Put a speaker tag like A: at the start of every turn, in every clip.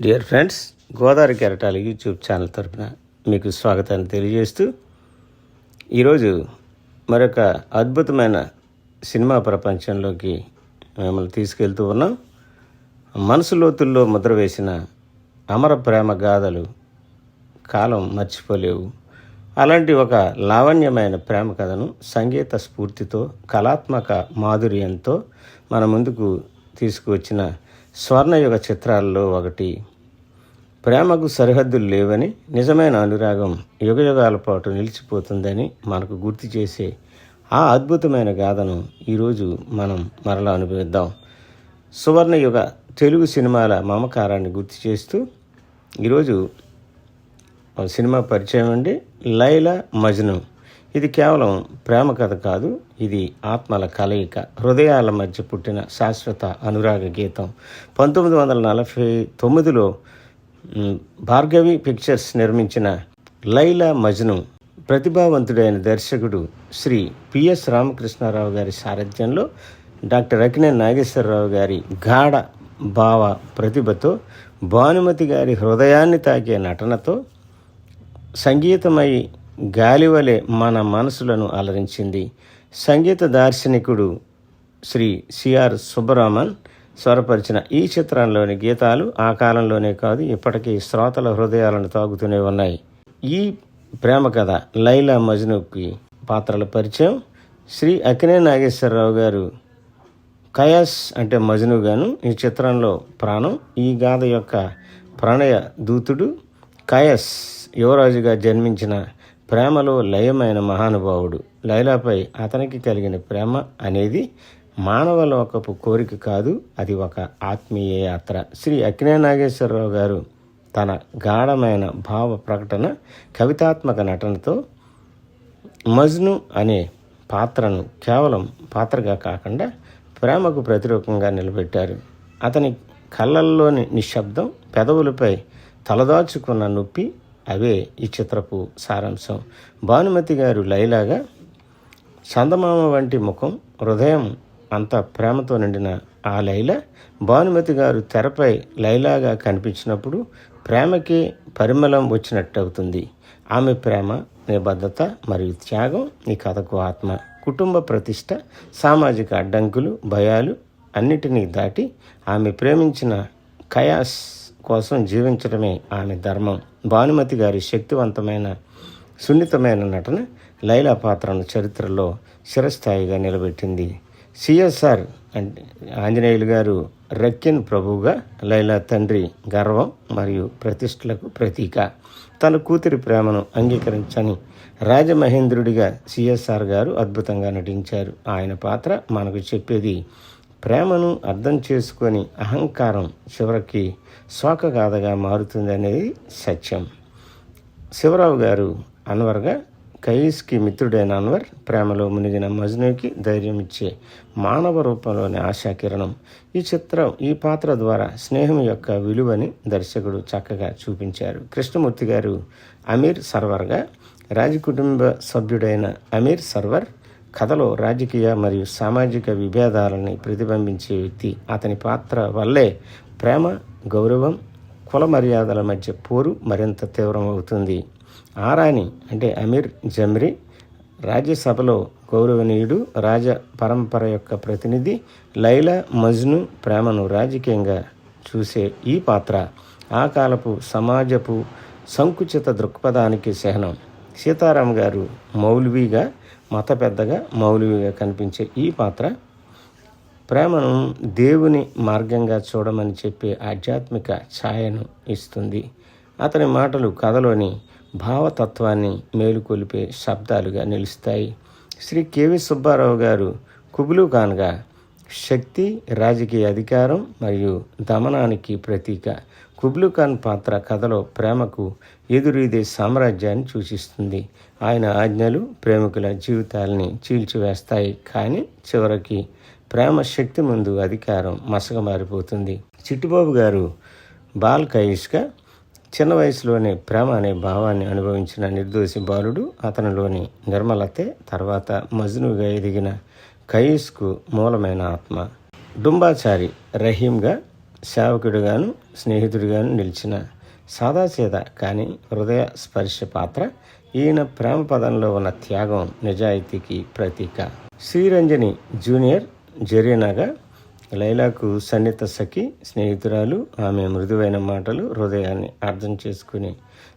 A: Dear friends Godavari కెరటాల YouTube channel తరపున మీకు స్వాగతాన్ని తెలియజేస్తూ ఈరోజు మరొక అద్భుతమైన సినిమా ప్రపంచంలోకి మిమ్మల్ని తీసుకెళ్తూ ఉన్నాం. మనసు లోతుల్లో ముద్ర వేసిన అమర ప్రేమ గాథలు కాలం మర్చిపోలేవు. అలాంటి ఒక లావణ్యమైన ప్రేమ కథను సంగీత స్ఫూర్తితో కళాత్మక మాధుర్యంతో మన ముందుకు తీసుకువచ్చిన స్వర్ణయుగ చిత్రాల్లో ఒకటి. ప్రేమకు సరిహద్దులు లేవని నిజమైన అనురాగం యుగయుగాల పాటు నిలిచిపోతుందని మనకు గుర్తు చేసే ఆ అద్భుతమైన గాథను ఈరోజు మనం మరలా అనుభవిద్దాం. సువర్ణయుగ తెలుగు సినిమాల మమకారాన్ని గుర్తు చేస్తూ ఈరోజు సినిమా పరిచయం అండి. లైలా మజ్ను. ఇది కేవలం ప్రేమ కథ కాదు ఇది ఆత్మల కలయిక. హృదయాల మధ్య పుట్టిన శాశ్వత అనురాగ గీతం. పంతొమ్మిది వందల నలభై తొమ్మిదిలో భార్గవి పిక్చర్స్ నిర్మించిన లైలా మజ్ను ప్రతిభావంతుడైన దర్శకుడు శ్రీ పిఎస్ రామకృష్ణారావు గారి సారథ్యంలో డాక్టర్ అకినే నాగేశ్వరరావు గారి గాఢ భావ ప్రతిభతో భానుమతి గారి హృదయాన్ని తాకే నటనతో సంగీతమై గాలివలె మన మనసులను అలరించింది. సంగీత దార్శనికుడు శ్రీ సిఆర్ సుబ్బరామన్ స్వరపరిచిన ఈ చిత్రంలోని గీతాలు ఆ కాలంలోనే కాదు ఇప్పటికీ శ్రోతల హృదయాలను తాగుతూనే ఉన్నాయి. ఈ ప్రేమ కథ లైలా మజ్నుకి పాత్రల పరిచయం. శ్రీ అకినే నాగేశ్వరరావు గారు కయాస్ అంటే మజ్ను గాను ఈ చిత్రంలో ప్రాణం. ఈ గాథ యొక్క ప్రణయ దూతుడు కయస్ యువరాజుగా జన్మించిన ప్రేమలో లయమైన మహానుభావుడు. లైలాపై అతనికి కలిగిన ప్రేమ అనేది మానవ లోకపు కోరిక కాదు అది ఒక ఆత్మీయ యాత్ర. శ్రీ అక్కినే నాగేశ్వరరావు గారు తన గాఢమైన భావ ప్రకటన కవితాత్మక నటనతో మజ్ను అనే పాత్రను కేవలం పాత్రగా కాకుండా ప్రేమకు ప్రతిరూపంగా నిలబెట్టారు. అతని కళ్ళల్లోని నిశ్శబ్దం పెదవులపై తలదాచుకున్న నొప్పి అవే ఈ చిత్రపు సారాంశం. భానుమతి గారు లైలాగా చందమామ వంటి ముఖం హృదయం అంత ప్రేమతో నిండిన ఆ లైల భానుమతి గారు తెరపై లైలాగా కనిపించినప్పుడు ప్రేమకి పరిమళం వచ్చినట్టు అవుతుంది ఆమె ప్రేమ నిబద్ధత మరియు త్యాగం ఈ కథకు ఆత్మ. కుటుంబ ప్రతిష్ట సామాజిక అడ్డంకులు భయాలు అన్నిటినీ దాటి ఆమె ప్రేమించిన కయాస్ కోసం జీవించడమే ఆమె ధర్మం. భానుమతి గారి శక్తివంతమైన సున్నితమైన నటన లైలా పాత్రను చరిత్రలో చిరస్థాయిగా నిలబెట్టింది. సిఎస్ఆర్ అంటే ఆంజనేయులు గారు రక్కిన్ ప్రభువుగా లైలా తండ్రి గర్వం మరియు ప్రతిష్టలకు ప్రతీక. తన కూతురి ప్రేమను అంగీకరించని రాజమహేంద్రుడిగా సిఎస్ఆర్ గారు అద్భుతంగా నటించారు. ఆయన పాత్ర మనకు చెప్పేది ప్రేమను అర్థం చేసుకొని అహంకారం చివరికి శోకగాథగా మారుతుందనేది సత్యం. శివరావు గారు అన్వర్గా కయీస్కి మిత్రుడైన అన్వర్ ప్రేమలో మునిగిన మజ్నుకి ధైర్యం ఇచ్చే మానవ రూపంలోని ఆశాకిరణం ఈ చిత్రం ఈ పాత్ర ద్వారా స్నేహం యొక్క విలువని దర్శకుడు చక్కగా చూపించారు. కృష్ణమూర్తి గారు అమీర్ సర్వర్గా రాజకుటుంబ సభ్యుడైన అమీర్ సర్వర్ కథలో రాజకీయ మరియు సామాజిక విభేదాలని ప్రతిబింబించే వ్యక్తి అతని పాత్ర వల్లే ప్రేమ గౌరవం కుల మర్యాదల మధ్య పోరు మరింత తీవ్రమవుతుంది. ఆరాని అంటే అమీర్ జమ్రీ రాజ్యసభలో గౌరవనీయుడు రాజ పరంపర యొక్క ప్రతినిధి లైలా మజ్ను ప్రేమను రాజకీయంగా చూసే ఈ పాత్ర ఆ కాలపు సమాజపు సంకుచిత దృక్పథానికి చిహ్నం సీతారాం గారు మౌల్వీగా మత పెద్దగా మౌలివిగా కనిపించే ఈ పాత్ర ప్రేమను దేవుని మార్గంగా చూడమని చెప్పే ఆధ్యాత్మిక ఛాయను ఇస్తుంది. అతని మాటలు కథలోని భావతత్వాన్ని మేలుకొలిపే శబ్దాలుగా నిలుస్తాయి. శ్రీ కేవి సుబ్బారావు గారు కుబులు ఖాన్గా శక్తి రాజకీయ అధికారం మరియు దమనానికి ప్రతీక. కుబ్లు ఖాన్ పాత్ర కథలో ప్రేమకు ఎదురీదే సామ్రాజ్యాన్ని సూచిస్తుంది. ఆయన ఆజ్ఞలు ప్రేమికుల జీవితాలని చీల్చివేస్తాయి కానీ చివరికి ప్రేమ శక్తి ముందు అధికారం మసగమారిపోతుంది చిట్టుబాబు గారు బాల్ కయిష్గా చిన్న వయసులోనే ప్రేమ అనే భావాన్ని అనుభవించిన నిర్దోషి బాలుడు అతనిలోని నిర్మలతే తర్వాత మజ్నుగా ఎదిగిన కయీస్కు మూలమైన ఆత్మ డుంబాచారి రహీంగా సేవకుడిగాను స్నేహితుడిగాను నిలిచిన సాదాసీద కానీ హృదయ స్పర్శ పాత్ర ఈయన ప్రేమ పదంలో ఉన్న త్యాగం నిజాయితీకి ప్రతీక. శ్రీరంజని జూనియర్ జరీనాగా లైలాకు సన్నిహిత సఖి స్నేహితురాలు ఆమె మృదువైన మాటలు హృదయాన్ని అర్థం చేసుకుని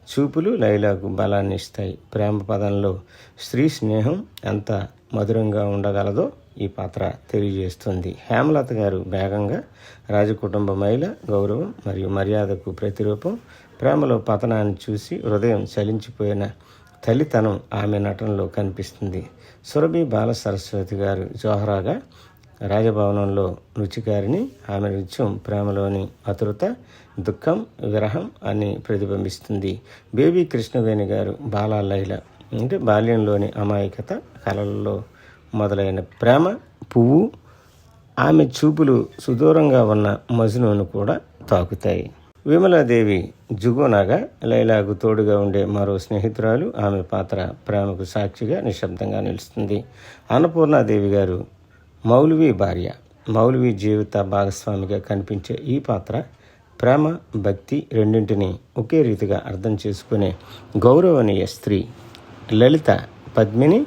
A: చూపులు లైలాకు బలాన్ని ఇస్తాయి ప్రేమ పదంలో స్త్రీ స్నేహం ఎంత మధురంగా ఉండగలదో ఈ పాత్ర తెలియజేస్తుంది. హేమలత గారు వేగంగా రాజకుటుంబ మహిళ గౌరవం మరియు మర్యాదకు ప్రతిరూపం ప్రేమలో పతనాన్ని చూసి హృదయం చలించిపోయిన తల్లితనం ఆమె నటనలో కనిపిస్తుంది. సురభి బాల సరస్వతి గారు జోహరాగా రాజభవనంలో రుచికారిని ఆమె నృత్యం ప్రేమలోని ఆతురత దుఃఖం విరహం అని ప్రతిబింబిస్తుంది. బేబీ కృష్ణవేణి గారు బాలా లైల అంటే బాల్యంలోని అమాయకత కళల్లో మొదలైన ప్రేమ పువ్వు ఆమె చూపులు సుదూరంగా ఉన్న మజునును కూడా తాకుతాయి. విమలాదేవి జుగోనాగా లైలాకు తోడుగా ఉండే మరో స్నేహితురాలు ఆమె పాత్ర ప్రేమకు సాక్షిగా నిశ్శబ్దంగా నిలుస్తుంది. అన్నపూర్ణాదేవి గారు మౌలవి భార్య. మౌలవి జీవిత భాగస్వామిగా కనిపించే ఈ పాత్ర ప్రేమ భక్తి రెండింటినీ ఒకే రీతిగా అర్థం చేసుకునే గౌరవనీయ స్త్రీ. లలిత పద్మిని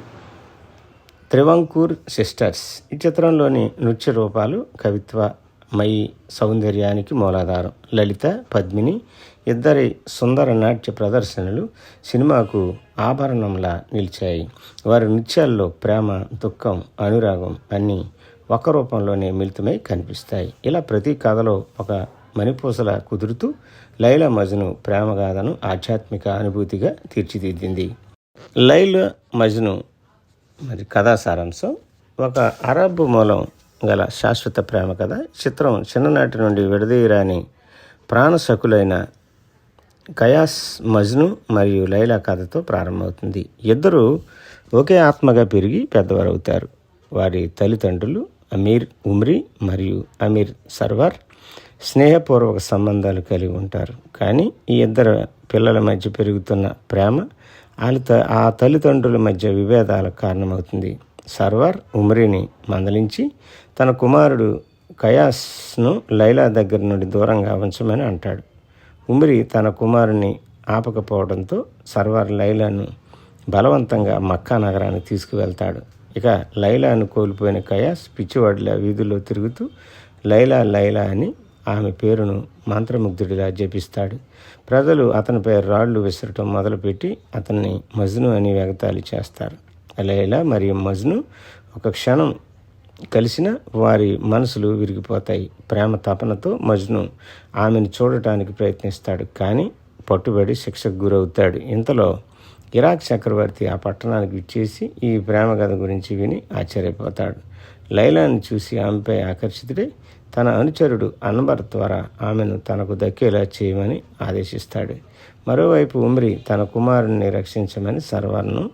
A: త్రివంకూర్ సిస్టర్స్. ఈ చిత్రంలోని నృత్య రూపాలు కవిత్వ మయి సౌందర్యానికి మూలాధారం. లలిత పద్మిని ఇద్దరి సుందర నాట్య ప్రదర్శనలు సినిమాకు ఆభరణంలా నిలిచాయి. వారి నృత్యాల్లో ప్రేమ దుఃఖం అనురాగం అన్నీ ఒక రూపంలోనే మిళితమై కనిపిస్తాయి. ఇలా ప్రతి కథలో ఒక మణిపూసల కుదురుతూ లైలా మజును ప్రేమగాథను ఆధ్యాత్మిక అనుభూతిగా తీర్చిదిద్దింది. లైలా మజ్ను మరి కథా సారాంశం. ఒక అరబ్ మూలం గల శాశ్వత ప్రేమ కథ. చిత్రం చిన్ననాటి నుండి విడదీయరాని ప్రాణశకులైన కయాస్ మజ్ను మరియు లైలా కథతో ప్రారంభమవుతుంది. ఇద్దరు ఒకే ఆత్మగా పెరిగి పెద్దవారవుతారు. వారి తల్లిదండ్రులు అమీర్ ఉమ్రీ మరియు అమీర్ సర్వార్ స్నేహపూర్వక సంబంధాలు కలిగి ఉంటారు. కానీ ఈ ఇద్దరు పిల్లల మధ్య పెరుగుతున్న ప్రేమ వాళ్ళ ఆ తల్లిదండ్రుల మధ్య విభేదాలకు కారణమవుతుంది. సర్వార్ ఉమ్రిని మందలించి తన కుమారుడు కయాస్ను లైలా దగ్గర నుండి దూరంగా ఉంచమని అంటాడు. ఉమ్రి తన కుమారుని ఆపకపోవడంతో సర్వార్ లైలాను బలవంతంగా మక్కా నగరానికి తీసుకువెళ్తాడు. ఇక లైలాను కోల్పోయిన కయాస్ పిచ్చివాడిలా వీధుల్లో తిరుగుతూ లైలా లైలా అని ఆమె పేరును మంత్రముగ్ధుడిగా జపిస్తాడు. ప్రజలు అతనిపై రాళ్ళు విసరటం మొదలుపెట్టి అతన్ని మజ్ను అని వెగతాళి చేస్తారు. లైలా మరియు మజ్ను ఒక క్షణం కలిసిన వారి మనసులు విరిగిపోతాయి. ప్రేమ తపనతో మజ్ను ఆమెను చూడటానికి ప్రయత్నిస్తాడు కానీ పట్టుబడి శిక్షకు గురవుతాడు. ఇంతలో ఇరాక్ చక్రవర్తి ఆ పట్టణానికి ఇచ్చేసి ఈ ప్రేమ కథ గురించి విని ఆశ్చర్యపోతాడు. లైలాను చూసి ఆమెపై ఆకర్షితుడై తన అనుచరుడు అన్బర్ ద్వారా ఆమెను తనకు దక్కేలా చేయమని ఆదేశిస్తాడు. మరోవైపు ఉమ్రి తన కుమారుణ్ణి రక్షించమని సర్వర్ను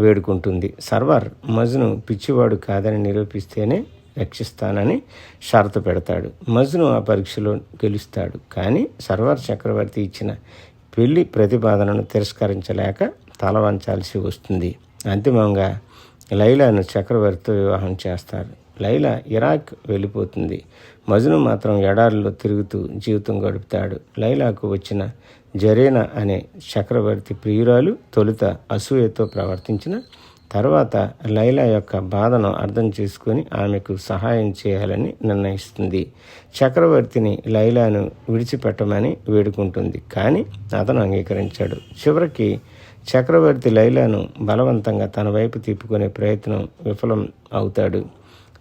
A: వేడుకుంటుంది. సర్వర్ మజ్ను పిచ్చివాడు కాదని నిరూపిస్తేనే రక్షిస్తానని షరతు పెడతాడు. మజ్ను ఆ పరీక్షలో గెలుస్తాడు. కానీ సర్వర్ చక్రవర్తి ఇచ్చిన పెళ్ళి ప్రతిపాదనను తిరస్కరించలేక తల వంచాల్సి వస్తుంది. అంతిమంగా లైలాను చక్రవర్తితో వివాహం చేస్తారు. లైలా ఇరాక్ వెళ్ళిపోతుంది. మజును మాత్రం ఎడారిలో తిరుగుతూ జీవితం గడుపుతాడు. లైలాకు వచ్చిన జరీనా అనే చక్రవర్తి ప్రియురాలు తొలుత అసూయతో ప్రవర్తించిన తర్వాత లైలా యొక్క బాధను అర్థం చేసుకుని ఆమెకు సహాయం చేయాలని నిర్ణయిస్తుంది. చక్రవర్తిని లైలాను విడిచిపెట్టమని వేడుకుంటుంది. కానీ అతను అంగీకరించాడు. చివరికి చక్రవర్తి లైలాను బలవంతంగా తన వైపు తిప్పుకునే ప్రయత్నం విఫలం అవుతాడు.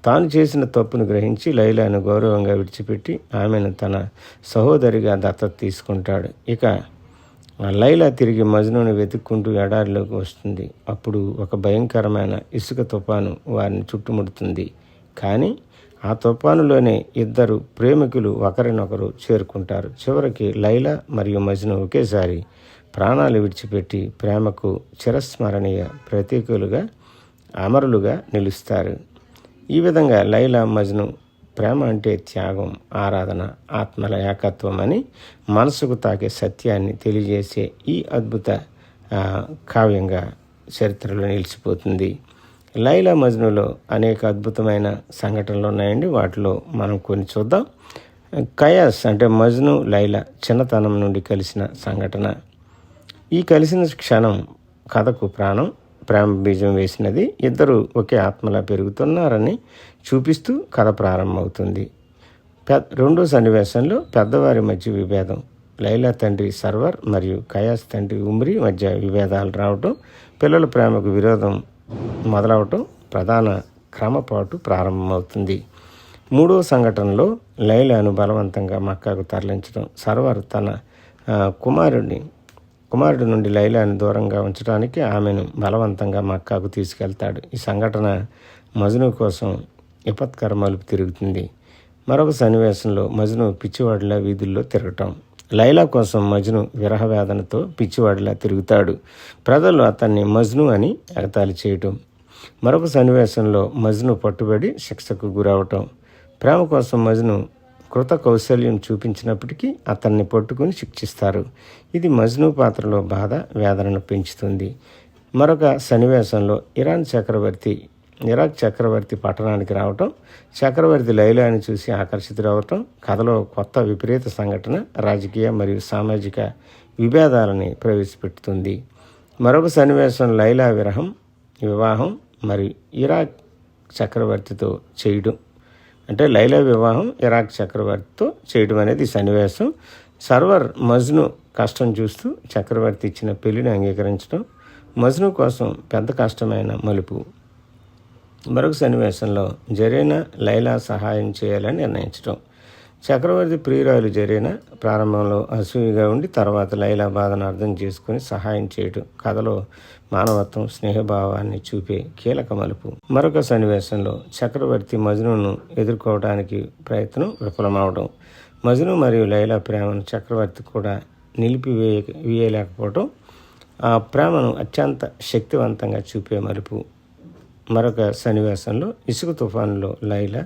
A: తాను చేసిన తప్పును గ్రహించి లైలాను గౌరవంగా విడిచిపెట్టి ఆమెను తన సహోదరిగా దత్తత తీసుకుంటాడు. ఇక లైలా తిరిగి మజ్నును వెతుక్కుంటూ ఎడారిలోకి వస్తుంది. అప్పుడు ఒక భయంకరమైన ఇసుక తుఫాను వారిని చుట్టుముడుతుంది. కానీ ఆ తుఫానులోనే ఇద్దరు ప్రేమికులు ఒకరినొకరు చేరుకుంటారు. చివరికి లైలా మరియు మజ్ను ఒకేసారి ప్రాణాలు విడిచిపెట్టి ప్రేమకు చిరస్మరణీయ ప్రతీకులుగా అమరులుగా నిలుస్తారు. ఈ విధంగా లైలా మజ్ను ప్రేమ అంటే త్యాగం ఆరాధన ఆత్మల ఏకత్వం అని మనసుకు తాకే సత్యాన్ని తెలియజేసే ఈ అద్భుత కావ్యంగా చరిత్రలో నిలిచిపోతుంది. లైలా మజ్నులో అనేక అద్భుతమైన సంఘటనలు ఉన్నాయండి. వాటిలో మనం కొన్ని చూద్దాం. కయాస్ అంటే మజ్ను లైలా చిన్నతనం నుండి కలిసిన సంఘటన. ఈ కలిసిన క్షణం కథకు ప్రాణం ప్రేమ బీజం వేసినది. ఇద్దరు ఒకే ఆత్మలా పెరుగుతున్నారని చూపిస్తూ కథ ప్రారంభమవుతుంది. పె రెండో సన్నివేశంలో పెద్దవారి మధ్య విభేదం. లైలా తండ్రి సర్వర్ మరియు కయాస్ తండ్రి ఉమ్రి మధ్య విభేదాలు రావటం పిల్లల ప్రేమకు విరోధం మొదలవటం ప్రధాన క్రమపాటు ప్రారంభమవుతుంది. మూడో సంఘటనలో లైలాను బలవంతంగా మక్కాకు తరలించడం సర్వర్ తన కుమారుడిని కుమారుడి నుండి లైలాను దూరంగా ఉంచడానికి ఆమెను బలవంతంగా మక్కాకు తీసుకెళ్తాడు. ఈ సంఘటన మజ్ను కోసం విపత్కర మలుపు తిరుగుతుంది. మరొక సన్నివేశంలో మజ్ను పిచ్చివాడిలా వీధుల్లో తిరగటం. లైలా కోసం మజ్ను విరహ వేదనతో పిచ్చివాడిలా తిరుగుతాడు. ప్రజలు అతన్ని మజ్ను అని ఎగతాళి చేయటం. మరొక సన్నివేశంలో మజ్ను పట్టుబడి శిక్షకు గురవటం. ప్రేమ కోసం మజ్ను కృత కౌశల్యం చూపించినప్పటికీ అతన్ని పట్టుకుని శిక్షిస్తారు. ఇది మజ్ను పాత్రలో బాధ వేదనను పెంచుతుంది. మరొక సన్నివేశంలో ఇరాన్ చక్రవర్తి ఇరాక్ చక్రవర్తి పట్టణానికి రావటం చక్రవర్తి లైలాని చూసి ఆకర్షితుడవటం కథలో కొత్త విపరీత సంఘటన రాజకీయ మరియు సామాజిక విభేదాలని ప్రవేశపెడుతుంది మరొక సన్నివేశం లైలా విరహం వివాహం మరియు ఇరాక్ చక్రవర్తితో చేయడం. అంటే లైలా వివాహం ఇరాక్ చక్రవర్తితో చేయడం అనేది సన్నివేశం. సర్వర్ మజ్ను కష్టం చూస్తూ చక్రవర్తి ఇచ్చిన పెళ్ళిని అంగీకరించడం మజ్ను కోసం పెద్ద కష్టమైన మలుపు. మరొక సన్నివేశంలో జరీనా లైలా సహాయం చేయాలని నిర్ణయించడం చక్రవర్తి ప్రియురాలు జరీనా ప్రారంభంలో అసూయగా ఉండి తర్వాత లైలా బాధను అర్థం చేసుకుని సహాయం చేయడం కథలో మానవత్వం స్నేహభావాన్ని చూపే కీలక మలుపు. మరొక సన్నివేశంలో చక్రవర్తి మజ్నును ఎదుర్కోవడానికి ప్రయత్నం విఫలమవడం మజ్ను మరియు లైలా ప్రేమను చక్రవర్తి కూడా నిలిపివేయ వేయలేకపోవడం ఆ ప్రేమను అత్యంత శక్తివంతంగా చూపే మలుపు. మరొక సన్నివేశంలో ఇసుక తుఫానులో లైలా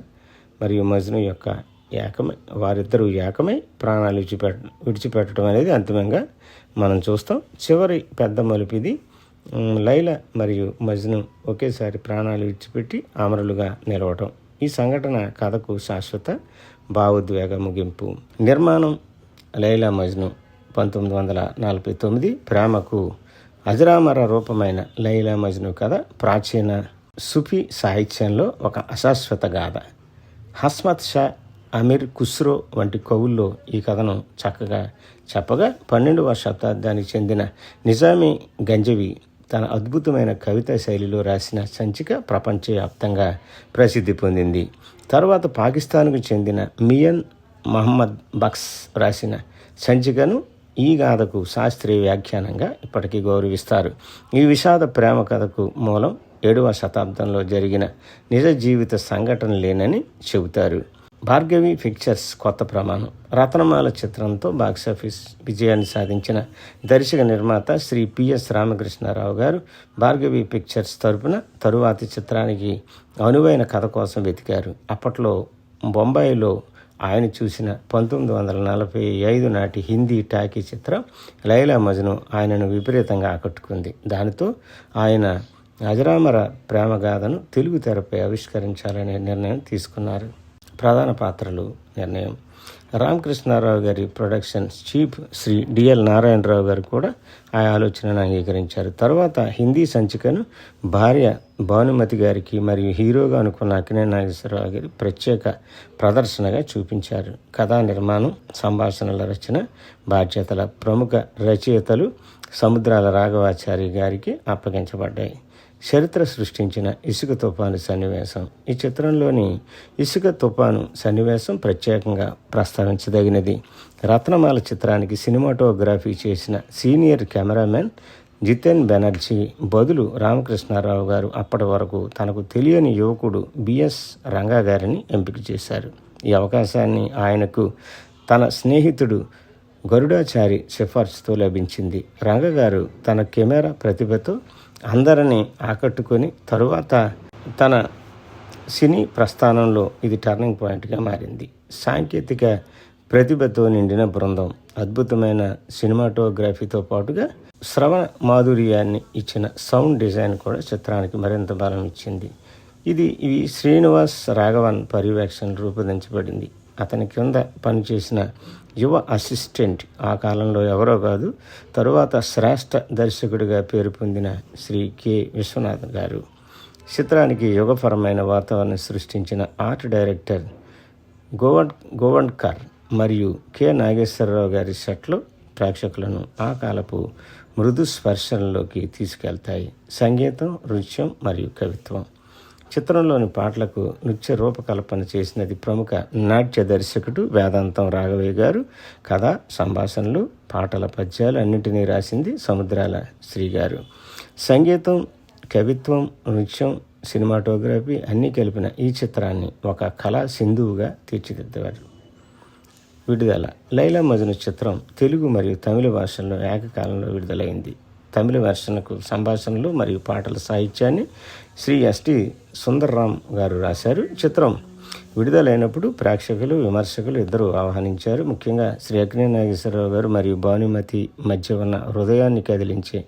A: మరియు మజ్ను యొక్క ఏకమై వారిద్దరూ ఏకమై ప్రాణాలు విడిచిపెట్ట విడిచిపెట్టడం అనేది అంతిమంగా మనం చూస్తాం. చివరి పెద్ద మలుపిది లైల మరియు మజ్ను ఒకేసారి ప్రాణాలు విడిచిపెట్టి అమరులుగా నిలవటం. ఈ సంఘటన కథకు శాశ్వత భావోద్వేగ ముగింపు. నిర్మాణం లైలా మజ్ను పంతొమ్మిది వందల నలభై తొమ్మిది ప్రేమకు అజరామర రూపమైన లైలా మజ్ను కథ ప్రాచీన సుఫీ సాహిత్యంలో ఒక అశాశ్వత గాథ. హస్మత్ షా అమీర్ ఖుస్రో వంటి కవుల్లో ఈ కథను చక్కగా చెప్పగా పన్నెండవ శతాబ్దానికి చెందిన నిజామీ గంజవి తన అద్భుతమైన కవితా శైలిలో రాసిన సంచిక ప్రపంచవ్యాప్తంగా ప్రసిద్ధి పొందింది. తర్వాత పాకిస్తాన్కు చెందిన మియన్ మహమ్మద్ బక్స్ రాసిన సంచికను ఈ గాథకు శాస్త్రీయ వ్యాఖ్యానంగా ఇప్పటికీ గౌరవిస్తారు. ఈ విషాద ప్రేమ కథకు మూలం ఏడవ శతాబ్దంలో జరిగిన నిజ జీవిత సంఘటన లేనని చెబుతారు. భార్గవి పిక్చర్స్ కొత్త ప్రమాణం. రత్నమాల చిత్రంతో బాక్సాఫీస్ విజయాన్ని సాధించిన దర్శక నిర్మాత శ్రీ పిఎస్ రామకృష్ణారావు గారు భార్గవి పిక్చర్స్ తరపున తరువాతి చిత్రానికి అనువైన కథ కోసం వెతికారు. అప్పట్లో బొంబాయిలో ఆయన చూసిన పంతొమ్మిది వందల నలభై ఐదు నాటి హిందీ టాకీ చిత్రం లైలా మజ్ను ఆయనను విపరీతంగా ఆకట్టుకుంది. దానితో ఆయన అజరామర ప్రేమగాథను తెలుగు తెరపై ఆవిష్కరించాలనే నిర్ణయం తీసుకున్నారు. ప్రధాన పాత్రలు నిర్ణయం. Ramakrishna Rao garu productions chief Shri DL Narayana Rao garu కూడా ఆ ఆలోచనను అంగీకరించారు. తర్వాత హిందీ సంచికను భార్య భానుమతి గారికి మరియు హీరోగా అనుకున్న అక్కినే నాగేశ్వరరావు గారి ప్రత్యేక ప్రదర్శనగా చూపించారు. కథా నిర్మాణం సంభాషణల రచన బాధ్యతల ప్రముఖ రచయితలు సముద్రాల రాఘవాచారి గారికి అప్పగించబడ్డాయి. చరిత్ర సృష్టించిన ఇసుక తుఫాను సన్నివేశం. ఈ చిత్రంలోని ఇసుక తుఫాను సన్నివేశం ప్రత్యేకంగా ప్రస్తావించదగినది. రత్నమాల చిత్రానికి సినిమాటోగ్రఫీ చేసిన సీనియర్ కెమెరామెన్ జితేన్ బెనర్జీ బదులు రామకృష్ణారావు గారు అప్పటి వరకు తనకు తెలియని యువకుడు బిఎస్ రంగా గారిని ఎంపిక చేశారు. ఈ అవకాశాన్ని ఆయనకు తన స్నేహితుడు గరుడాచారి సిఫార్సుతో లభించింది. రంగగారు తన కెమెరా ప్రతిభతో అందరినీ ఆకట్టుకొని తరువాత తన సినీ ప్రస్థానంలో ఇది టర్నింగ్ పాయింట్గా మారింది. సాంకేతిక ప్రతిభతో నిండిన బృందం అద్భుతమైన సినిమాటోగ్రఫీతో పాటుగా శ్రవణ మాధుర్యాన్ని ఇచ్చిన సౌండ్ డిజైన్ కూడా చిత్రానికి మరింత బలం ఇచ్చింది. ఇది ఇవి శ్రీనివాస్ రాఘవన్ పర్యవేక్షణ రూపొందించబడింది. అతని కింద పనిచేసిన యువ అసిస్టెంట్ ఆ కాలంలో ఎవరో కాదు తరువాత శ్రేష్ఠ దర్శకుడిగా పేరు పొందిన శ్రీ కె. విశ్వనాథ్ గారు. చిత్రానికి యుగపరమైన వాతావరణం సృష్టించిన ఆర్ట్ డైరెక్టర్ గోవన్ గోవన్కర్ మరియు కె. నాగేశ్వరరావు గారి సెట్లు ప్రేక్షకులను ఆ కాలపు మృదు స్పర్శనలోకి తీసుకెళ్తాయి. సంగీతం నృత్యం మరియు కవిత్వం. చిత్రంలోని పాటలకు నృత్య రూపకల్పన చేసినది ప్రముఖ నాట్య దర్శకుడు వేదాంతం రాఘవయ్య గారు. కథ సంభాషణలు పాటల పద్యాలు అన్నింటినీ రాసింది సముద్రాల శ్రీ గారు సంగీతం కవిత్వం నృత్యం సినిమాటోగ్రఫీ అన్నీ కలిపిన ఈ చిత్రాన్ని ఒక కళా సింధువుగా తీర్చిదిద్దేవారు. విడుదల. లైలా మజను చిత్రం తెలుగు మరియు తమిళ భాషల్లో ఏకకాలంలో విడుదలైంది. తమిళ వెర్షన్కు సంభాషణలు మరియు పాటల సాహిత్యాన్ని శ్రీ ఎస్టి సుందర్రామ్ గారు రాశారు. చిత్రం విడుదలైనప్పుడు ప్రేక్షకులు విమర్శకులు ఇద్దరు ఆహ్వానించారు. ముఖ్యంగా శ్రీ అగ్ని నాగేశ్వరరావు గారు మరియు భానుమతి మధ్య ఉన్న హృదయాన్ని కదిలించే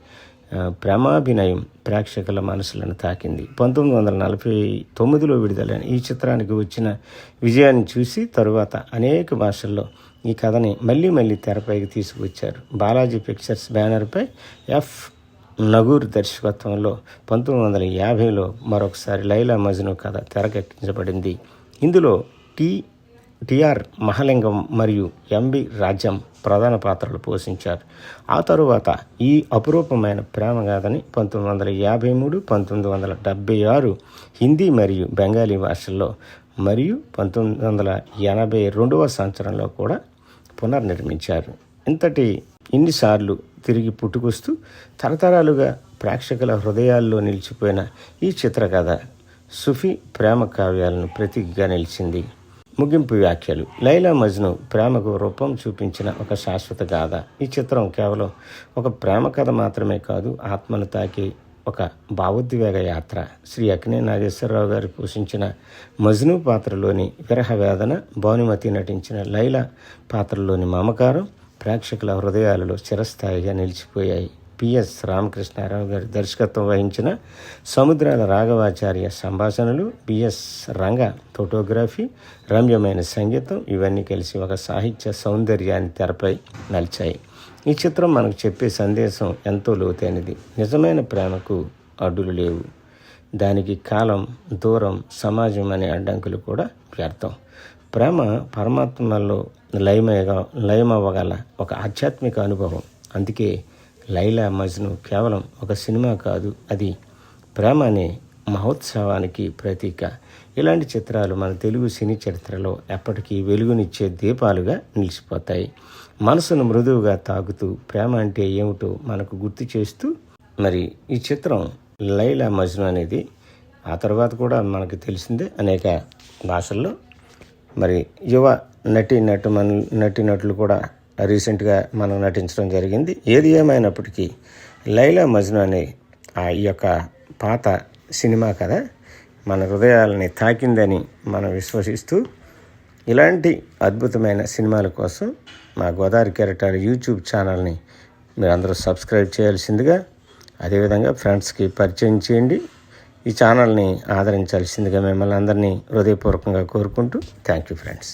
A: ప్రేమాభినయం ప్రేక్షకుల మనసులను తాకింది. పంతొమ్మిది వందల నలభై తొమ్మిదిలో విడుదలైన ఈ చిత్రానికి వచ్చిన విజయాన్ని చూసి తరువాత అనేక భాషల్లో ఈ కథని మళ్ళీ మళ్ళీ తెరపైకి తీసుకువచ్చారు. బాలాజీ పిక్చర్స్ బ్యానర్పై ఎఫ్ నగూర్ దర్శకత్వంలో పంతొమ్మిది వందల యాభైలో మరొకసారి లైలా మజ్ను కథ తెరకెక్కించబడింది. ఇందులో టి టిఆర్ మహలింగం మరియు ఎంబి రాజ్యం ప్రధాన పాత్రలు పోషించారు. ఆ తరువాత ఈ అపురూపమైన ప్రేమగాథని పంతొమ్మిది వందల యాభై మూడు పంతొమ్మిది వందల డెబ్బై ఆరు హిందీ మరియు బెంగాలీ భాషల్లో మరియు పంతొమ్మిది వందల ఎనభై రెండవ సంవత్సరంలో కూడా పునర్నిర్మించారు. ఇంతటి ఇన్నిసార్లు తిరిగి పుట్టుకొస్తూ తరతరాలుగా ప్రేక్షకుల హృదయాల్లో నిలిచిపోయిన ఈ చిత్రకథ సుఫీ ప్రేమ కావ్యాలను ప్రతీకగా నిలిచింది. ముగింపు వ్యాఖ్యలు. లైలా మజ్ను ప్రేమకు రూపం చూపించిన ఒక శాశ్వత గాథ. ఈ చిత్రం కేవలం ఒక ప్రేమ కథ మాత్రమే కాదు ఆత్మను తాకి ఒక భావోద్వేగ యాత్ర. శ్రీ అక్కినే నాగేశ్వరరావు గారు పోషించిన మజ్ను పాత్రలోని విరహ వేదన భానుమతి నటించిన లైలా పాత్రలోని మమకారం ప్రేక్షకుల హృదయాలలో చిరస్థాయిగా నిలిచిపోయాయి. పిఎస్ రామకృష్ణారావు గారి దర్శకత్వం వహించిన సముద్రాల రాఘవాచార్య సంభాషణలు బిఎస్ రంగ ఫోటోగ్రఫీ రమ్యమైన సంగీతం ఇవన్నీ కలిసి ఒక సాహిత్య సౌందర్యాన్ని తెరపై నలిచాయి ఈ చిత్రం మనకు చెప్పే సందేశం ఎంతో లోతైనది. నిజమైన ప్రేమకు అడ్డులు లేవు. దానికి కాలం దూరం సమాజం అనే అడ్డంకులు కూడా వ్యర్థం. ప్రేమ పరమాత్మలో లయమయగా లయమవ్వగల ఒక ఆధ్యాత్మిక అనుభవం. అందుకే లైలా మజ్ను కేవలం ఒక సినిమా కాదు అది ప్రేమ అనే మహోత్సవానికి ప్రతీక. ఇలాంటి చిత్రాలు మన తెలుగు సినీ చరిత్రలో ఎప్పటికీ వెలుగునిచ్చే దీపాలుగా నిలిచిపోతాయి. మనసును మృదువుగా తాకుతూ ప్రేమ అంటే ఏమిటో మనకు గుర్తు చేస్తూ మరి ఈ చిత్రం లైలా మజ్ను అనేది ఆ తర్వాత కూడా మనకు తెలిసిందే అనేక భాషల్లో. మరి యువ నటి నటు మన నటీనటులు కూడా రీసెంట్గా మనం నటించడం జరిగింది. ఏది ఏమైనప్పటికీ లైలా మజ్ను అనే ఆ ఈ యొక్క పాత సినిమా కథ మన హృదయాలని తాకిందని మనం విశ్వసిస్తూ ఇలాంటి అద్భుతమైన సినిమాల కోసం మా గోదావరి కెరటాల యూట్యూబ్ ఛానల్ని మీరు అందరూ సబ్స్క్రైబ్ చేయాల్సిందిగా అదేవిధంగా ఫ్రెండ్స్కి పరిచయం చేయండి. ఈ ఛానల్ని ఆదరించాల్సిందిగా మిమ్మల్ని అందరినీ హృదయపూర్వకంగా కోరుకుంటూ థ్యాంక్ యూ ఫ్రెండ్స్.